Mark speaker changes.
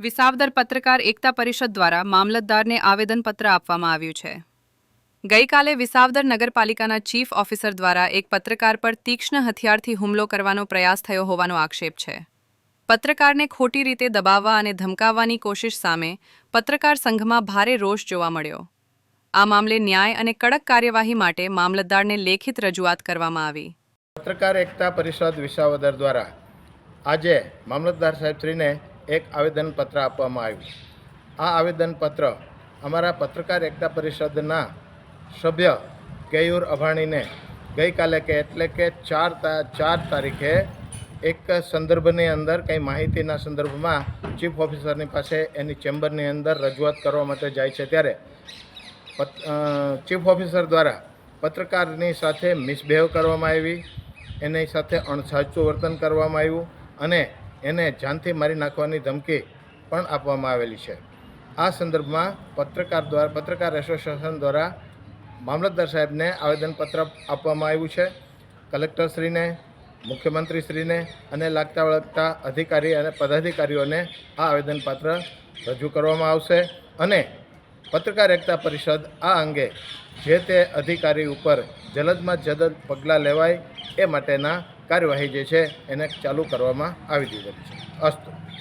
Speaker 1: વિસાવદર પત્રકાર એકતા પરિષદ દ્વારા મામલતદારને આવેદનપત્ર આપવામાં આવ્યું છે. ગઈકાલે વિસાવદર નગરપાલિકાના ચીફ ઓફિસર દ્વારા એક પત્રકાર પર તીક્ષ્ણ હથિયારથી હુમલો કરવાનો પ્રયાસ થયો હોવાનો આક્ષેપ છે. પત્રકારને ખોટી રીતે દબાવવા અને ધમકાવવાની કોશિશ સામે પત્રકાર સંઘમાં ભારે રોષ જોવા મળ્યો. આ મામલે ન્યાય અને કડક કાર્યવાહી માટે મામલતદારને લેખિત રજૂઆત કરવામાં આવી.
Speaker 2: પત્રકાર એકતા પરિષદ વિસાવદર દ્વારા આજે મામલતદાર સાહેબશ્રીને એક આવેદનપત્ર આપવામાં આવ્યું. આ આવેદનપત્ર અમારા પત્રકાર એકતા પરિષદના સભ્ય કેયુર અભાણીને ગઈકાલે કે એટલે કે ચાર ચાર તારીખે એક સંદર્ભની અંદર કંઈ માહિતીના સંદર્ભમાં ચીફ ઓફિસરની પાસે એની ચેમ્બરની અંદર રજૂઆત કરવા માટે જાય છે ત્યારે ચીફ ઓફિસર દ્વારા પત્રકારની સાથે મિસબિહેવ કરવામાં આવી, એની સાથે અણસાચું વર્તન કરવામાં આવ્યું અને એને જાનથી મારી નાખવાની ધમકી પણ આપવામાં આવેલી છે. આ સંદર્ભમાં પત્રકાર દ્વારા, પત્રકાર એસોસિએશન દ્વારા મામલતદાર સાહેબને આવેદનપત્ર આપવામાં આવ્યું છે. કલેક્ટરશ્રીને, મુખ્યમંત્રીશ્રીને અને લાગતા વળગતા અધિકારી અને પદાધિકારીઓને આ આવેદનપત્ર રજૂ કરવામાં આવશે અને પત્રકાર એકતા પરિષદ આ અંગે જે તે અધિકારી ઉપર જલદમાં જલદ પગલાં લેવાય એ માટેના કાર્યવાહી જે છે એને ચાલુ કરવામાં આવી દીધેલી છે. અસ્તુ.